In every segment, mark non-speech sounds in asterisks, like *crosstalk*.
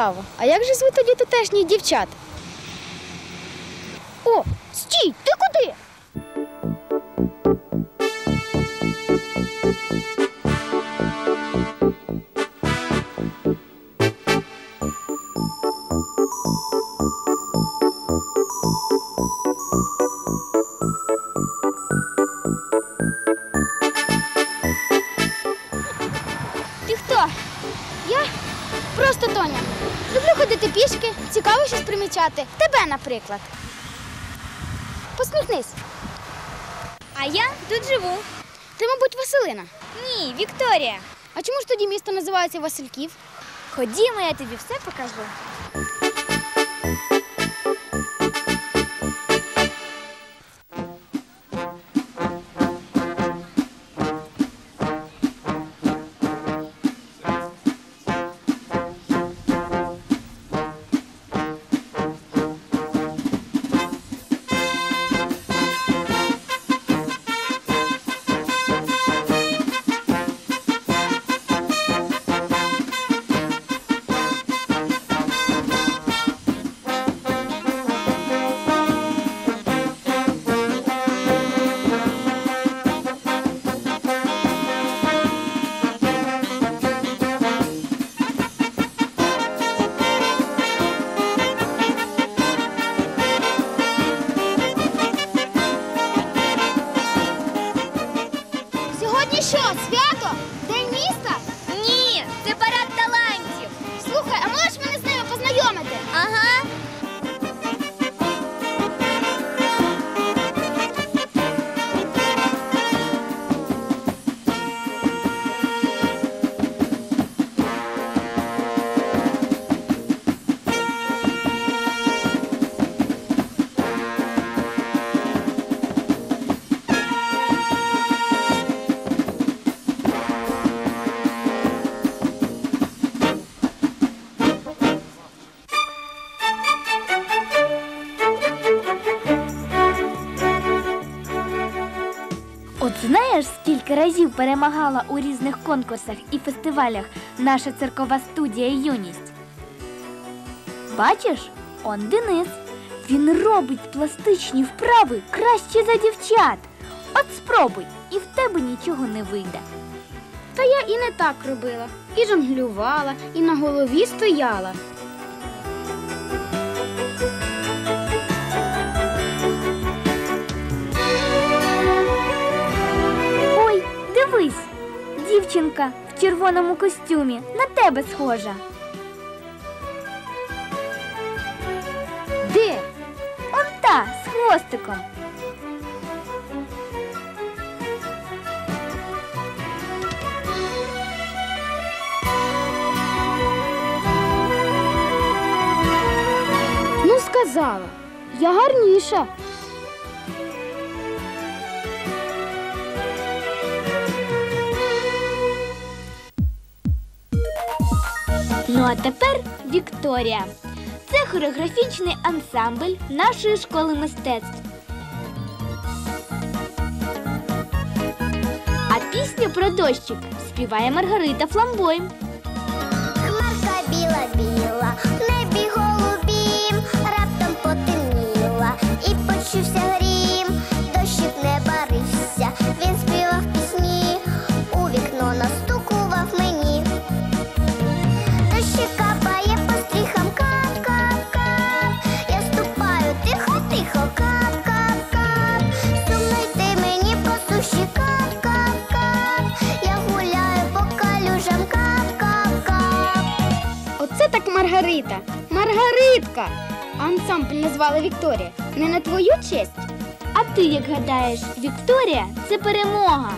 Цікаво. А як же звуть тоді тутешніх дівчат? Наприклад. Посміхнись. А я тут живу. Ти, мабуть, Василина. Ні, Вікторія. А чому ж тоді місто називається Васильків? Ходімо, я тобі все покажу. Разів перемагала у різних конкурсах і фестивалях наша циркова студія Юність? Бачиш, он Денис. Він робить пластичні вправи краще за дівчат. От спробуй, і в тебе нічого не вийде. Та я і не так робила. І жонглювала, і на голові стояла. Дівчинка в червоному костюмі на тебе схожа. Де? Он та з хвостиком. Ну, сказала. Я гарніша. А тепер Вікторія. Це хореографічний ансамбль нашої школи мистецтв. А пісню про дощик співає Маргарита Фламбой. Хмарка біла біла, в небі голубім, раптом потемніла і почувся грім. Ансамбль назвали Вікторія. Не на твою честь. А ти як гадаєш, Вікторія це перемога.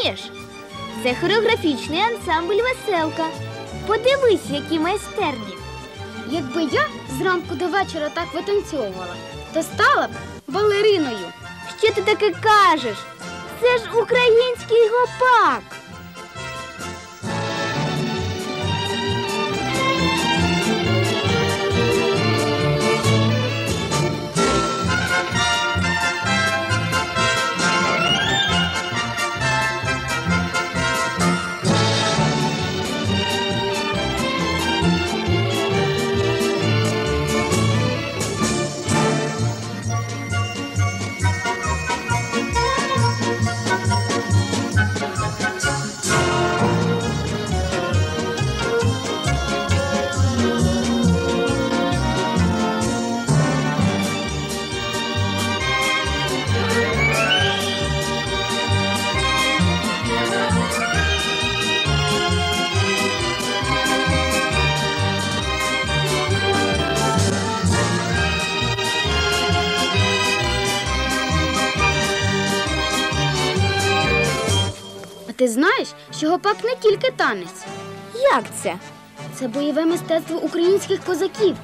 Так вмієш? Це хореографічний ансамбль веселка. Подивись, які майстерні. Якби я зранку до вечора так витанцьовувала, то стала б балериною. Що ти таке кажеш? Це ж український гопак. Що не тільки танець. Як це? Це бойове мистецтво українських козаків,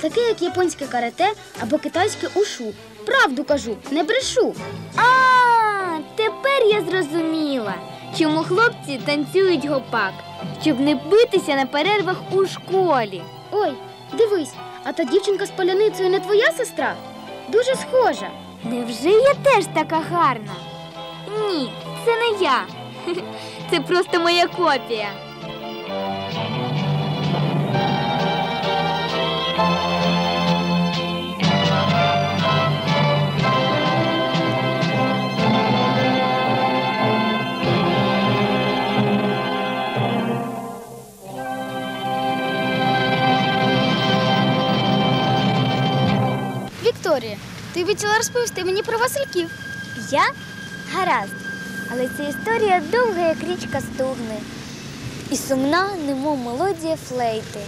таке як японське карате або китайське ушу. Правду кажу, не брешу. А, тепер я зрозуміла, чому хлопці танцюють гопак, щоб не битися на перервах у школі. Ой, дивись, а та дівчинка з паляницею не твоя сестра? Дуже схожа. Невже я теж така гарна? Ні, це не я. *laughs* Це просто моя копія. Вікторія, ти обіцяла розповісти мені про Васильків. Я? Гаразд. Але ця історія довга, як річка стогне. І сумна, немов мелодія флейти.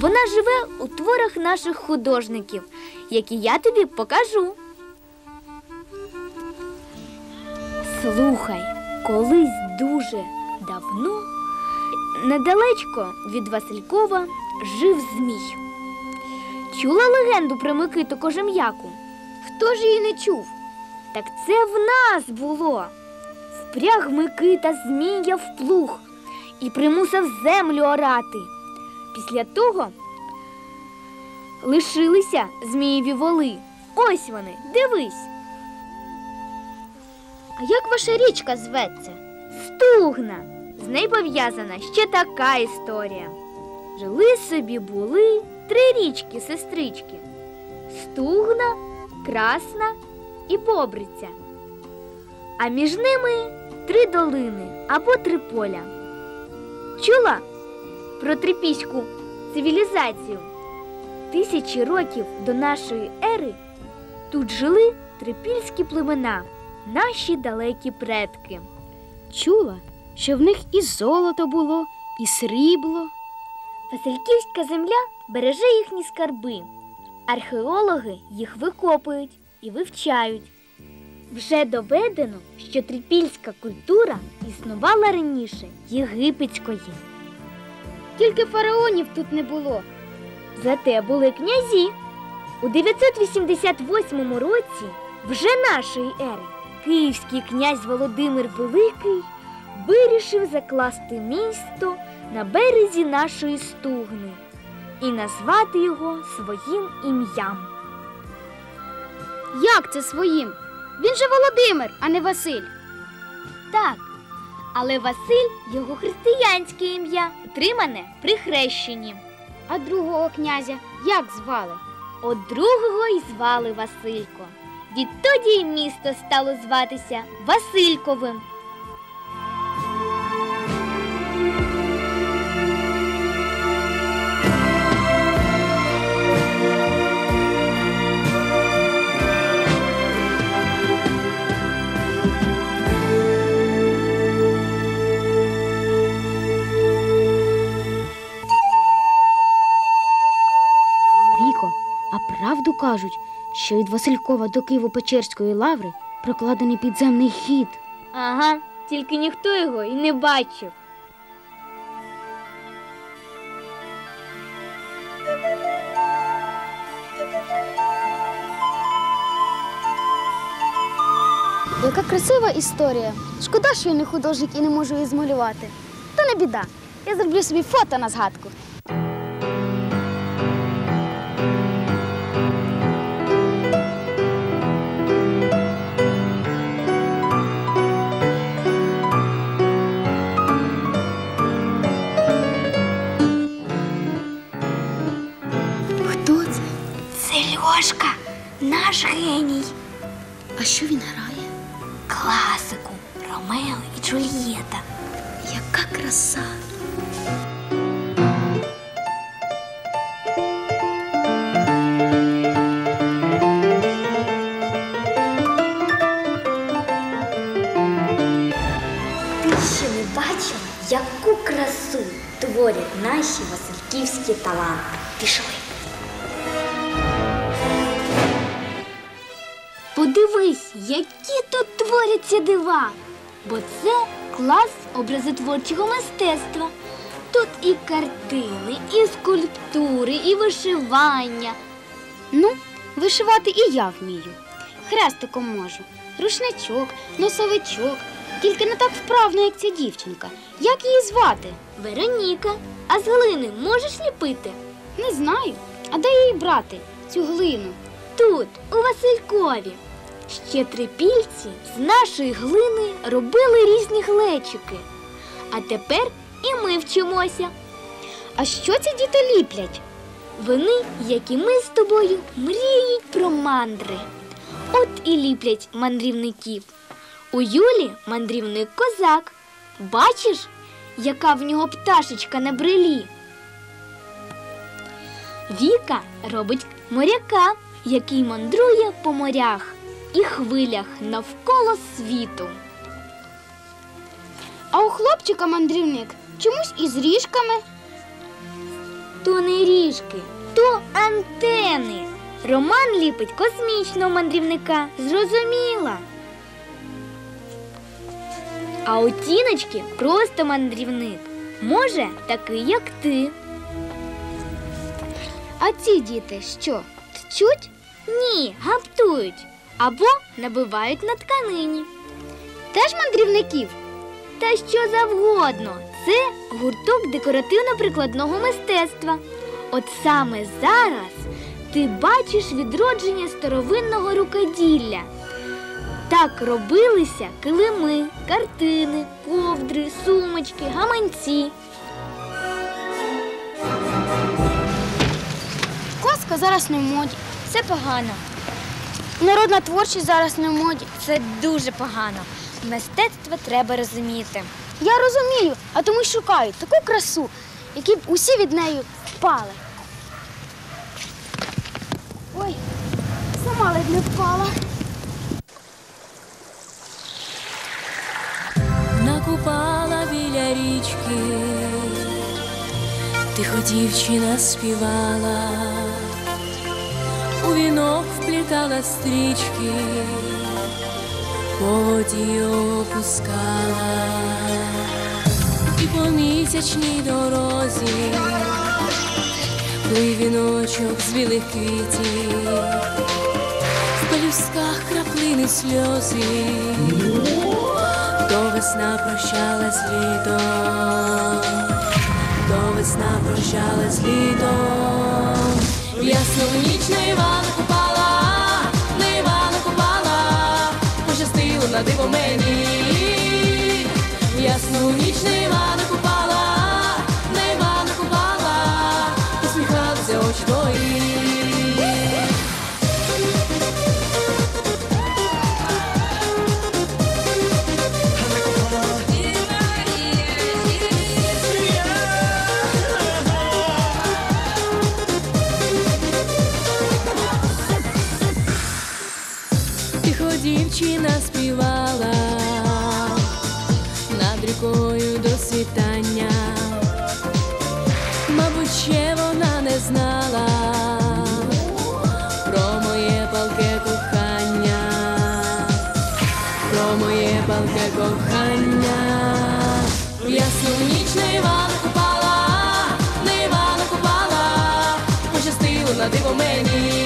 Вона живе у творах наших художників, які я тобі покажу. Слухай, колись дуже давно, недалечко від Василькова жив змій. Чула легенду про Микиту Кожем'яку? Хто ж її не чув? Так це в нас було. Впряг Микита змія в плуг і примусив землю орати. Після того лишилися змієві воли. Ось вони, дивись, А як ваша річка зветься? стугна. З нею пов'язана ще така історія. Жили собі були три річки сестрички: Стугна, Красна і Бобриця. А між ними три долини або три поля. Чула про трипільську цивілізацію? Тисячі років до нашої ери тут жили трипільські племена, наші далекі предки. Чула, що в них і золото було, і срібло. Васильківська земля береже їхні скарби. Археологи їх викопують і вивчають. Вже доведено, що трипільська культура існувала раніше єгипетської. Тільки фараонів тут не було. Зате були князі. У 988 році, вже нашої ери, київський князь Володимир Великий вирішив закласти місто на березі нашої стугни і назвати його своїм ім'ям. Як це своїм? Він же Володимир, а не Василь. Так, але Василь його християнське ім'я, отримане при хрещенні. А другого князя як звали? От другого й звали Василько. Відтоді й місто стало зватися Васильковим. що від Василькова до Києво-Печерської лаври прокладений підземний хід. Ага, тільки ніхто його і не бачив. Яка красива історія. Шкода, що я не художник і не можу її змалювати. Та не біда. Я зроблю собі фото на згадку. Льошка, наш геній. А що він грає? Класику Ромео і Джульєта. Яка краса! Ти ще не бачила, яку красу творять наші васильківські таланти. Пішли. Творяться дива. Бо це клас образотворчого мистецтва. Тут і картини, і скульптури, і вишивання. Ну, вишивати і я вмію. Хрестиком можу. Рушничок, носовичок. Тільки не так вправно, як ця дівчинка. Як її звати? Вероніка. А з глини можеш ліпити? Не знаю. А де її брати, цю глину? Тут, у Василькові. Ще трипільці з нашої глини робили різні глечики. А тепер і ми вчимося. А що ці діти ліплять? Вони, як і ми з тобою, мріють про мандри. От і ліплять мандрівників. У Юлі мандрівник козак. Бачиш, яка в нього пташечка на брелі? Віка робить моряка, який мандрує по морях і хвилях навколо світу. А у хлопчика мандрівник чомусь із ріжками. То не ріжки, то антени. Роман ліпить космічного мандрівника. Зрозуміла. А у тіночки просто мандрівник. Може, такий, як ти. А ці діти що? Тчуть? Ні, гаптують або набивають на тканині. Теж мандрівників? Та що завгодно. Це гурток декоративно-прикладного мистецтва. От саме зараз ти бачиш відродження старовинного рукоділля. Так робилися килими, картини, ковдри, сумочки, гаманці. Казка зараз не в моді. Це погано. Народна творчість зараз не в моді. Це дуже погано. Мистецтво треба розуміти. Я розумію, а тому й шукаю таку красу, які б усі від неї впали. Ой, сама ледь не впала. накупала біля річки, тихо дівчина співала, у вінок вплітала стрічки, по воді опускала, і по місячній дорозі, плив віночок з білих квітів, в пелюсках краплини сльози. То весна прощалась літом, то весна прощалась літом, ясну ніч на Івана купала, на купала, пощастило на диво мені, ясну ніч на Івана купала, на купала, посміхалися очі твої. Ще вона не знала про моє палке кохання, про моє палке кохання, в ясну ніч на Івана купала, на Івана купала, пощастило на диво мені.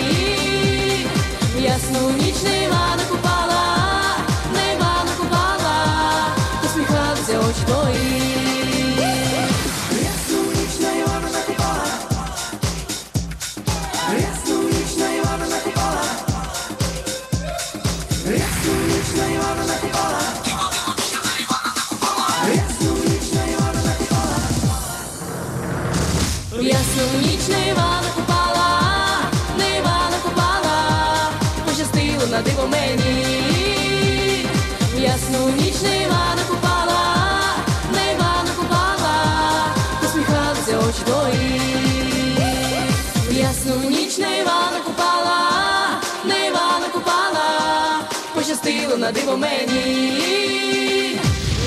пощастило на диво мені, ясну ніч не Івана купала, не Івана купала, посміхалися очі твої, ясну ніч не Івана купала, не Івана купала, пощастило на диво мені,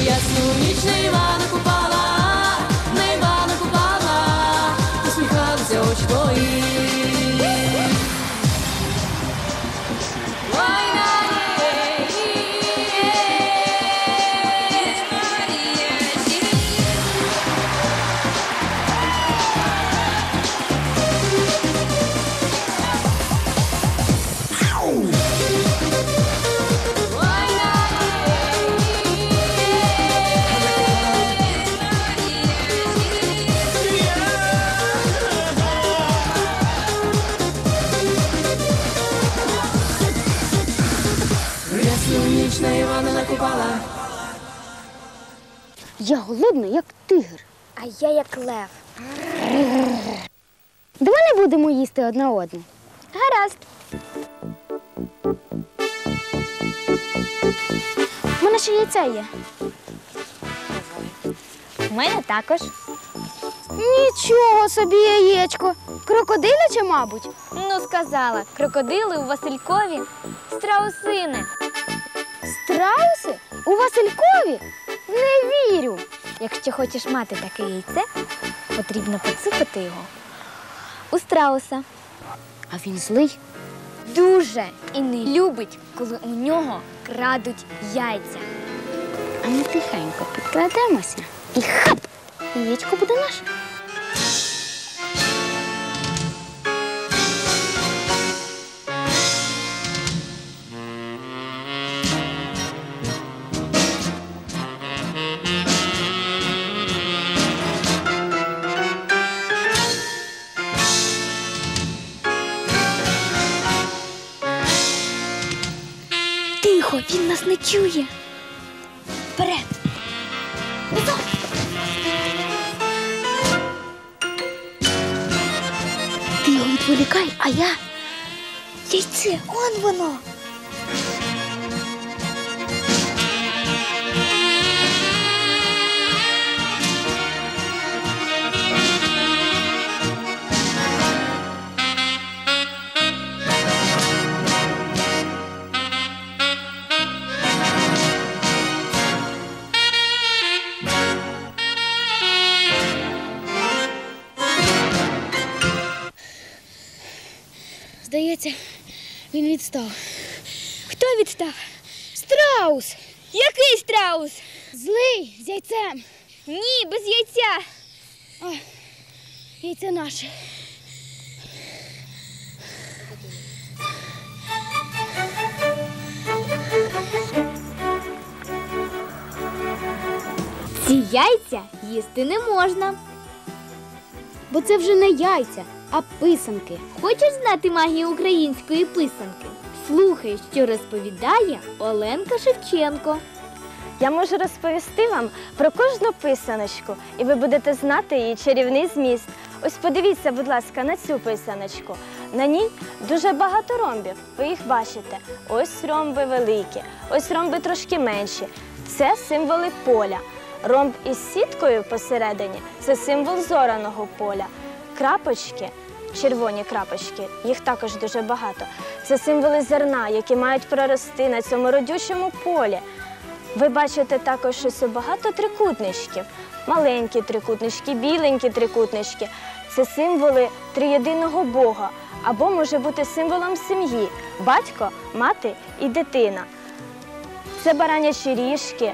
ясну ніч не Івана купала, не Івана купала, посміхалися очі твої. Я голодна, як тигр. А я як лев. Давай не будемо їсти одна одну. Гаразд. У мене ще яйця є. У мене також. Нічого собі яєчко. Крокодиляче, мабуть. Ну, сказала, крокодили у Василькові страусини. Страуси? У Василькові? Не вірю. Якщо хочеш мати таке яйце, потрібно поцупити його у страуса. А він злий. Дуже і не любить, коли у нього крадуть яйця. А ми тихенько підкрадемося. І хап! Яєчко буде наше. Він нас відстав. Хто відстав? Страус! Який страус? Злий з яйцем. Ні, без яйця. Яйце наше. Ці яйця їсти не можна. Бо це вже не яйця, а писанки. Хочеш знати магію української писанки? Слухай, що розповідає Оленка Шевченко. Я можу розповісти вам про кожну писаночку, і ви будете знати її чарівний зміст. Ось подивіться, будь ласка, на цю писаночку. На ній дуже багато ромбів. Ви їх бачите. Ось ромби великі, ось ромби трошки менші. Це символи поля. Ромб із сіткою посередині це символ зораного поля. Крапочки, червоні крапочки, їх також дуже багато. Це символи зерна, які мають прорости на цьому родючому полі. Ви бачите також ось багато трикутничків. Маленькі трикутнички, біленькі трикутнички. Це символи триєдиного Бога або може бути символом сім'ї батько, мати і дитина. Це баранячі ріжки,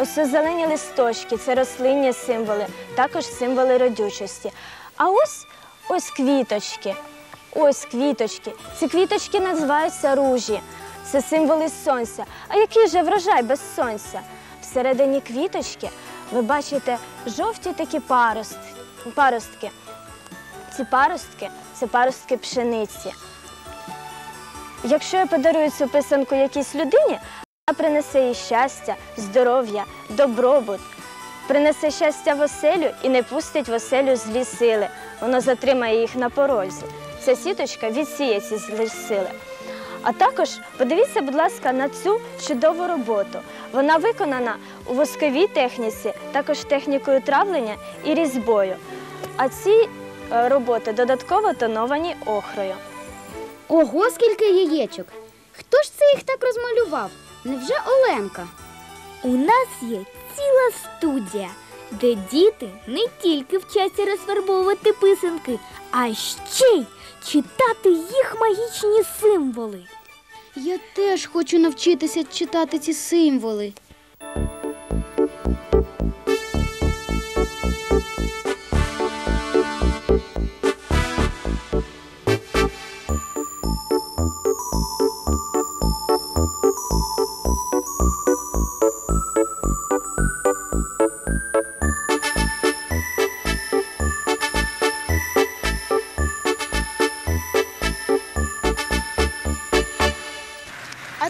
ось це зелені листочки, це рослинні символи, також символи родючості. А ось ось квіточки. Ось квіточки. Ці квіточки називаються ружі. Це символи сонця. А який же врожай без сонця? Всередині квіточки ви бачите жовті такі паростки. Ці паростки це паростки пшениці. Якщо я подарую цю писанку якійсь людині, вона принесе їй щастя, здоров'я, добробут, принесе щастя в оселю і не пустить в оселю злі сили. Воно затримає їх на порозі. Ця сіточка відсіє ці злі сили. А також подивіться, будь ласка, на цю чудову роботу. Вона виконана у восковій техніці, також технікою травлення і різьбою. А ці е, роботи додатково тоновані охрою. Ого, скільки яєчок! Хто ж це їх так розмалював? Невже Оленка? У нас є ціла студія, де діти не тільки вчаться розфарбовувати писанки, а ще й читати їх магічні символи. Я теж хочу навчитися читати ці символи.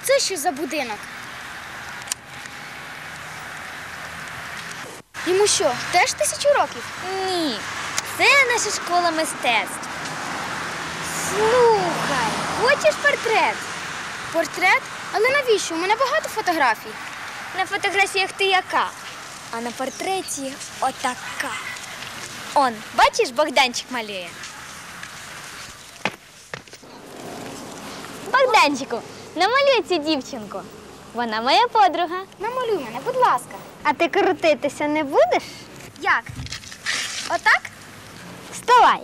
Це що за будинок? Йому що, теж тисячу років? Ні, це наша школа мистецтв. Слухай, хочеш портрет? Портрет? Але навіщо? У мене багато фотографій. На фотографіях ти яка? А на портреті отака. Он, бачиш, Богданчик малює. Богданчику, намалюй цю дівчинку. Вона моя подруга. Намалюй мене, будь ласка. А ти крутитися не будеш? Як? Отак? Вставай.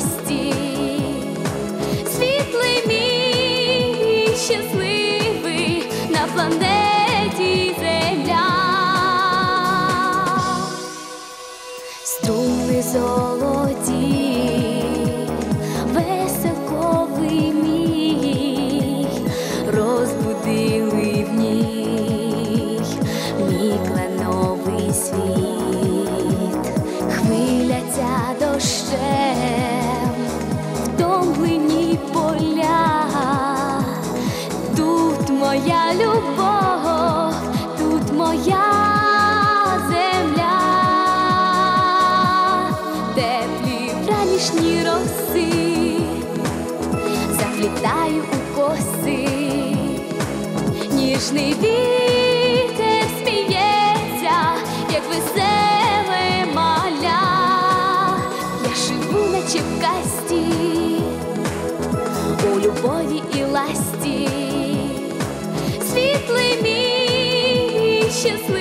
І ласті, світлий мій щасливий на планеті Земля. Струни заплітаю у коси, ніжний вітер сміється, як веселе маля. Я живу, наче в касті, у любові і ласті, світлий мій щасливий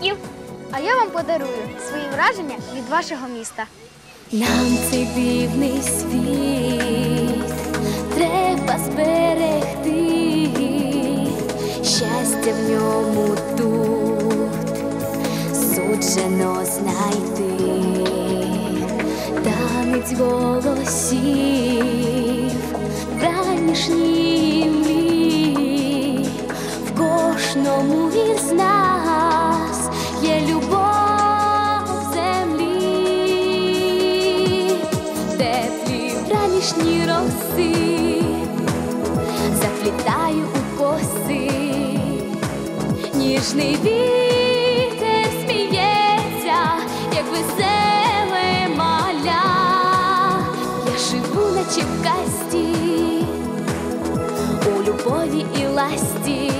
про А я вам подарую свої враження від вашого міста. Нам цей дивний світ. Треба зберегти, щастя в ньому тут. Суджено знайти, танець голосів, вранішній мрій, в кожному із нас роси, заплітаю у коси, ніжний вітер сміється, як веселе маля. Я живу, наче в касті, у любові і ласті,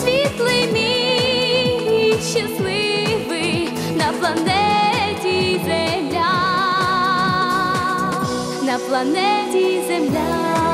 світлий мій щасливий планеті Земля.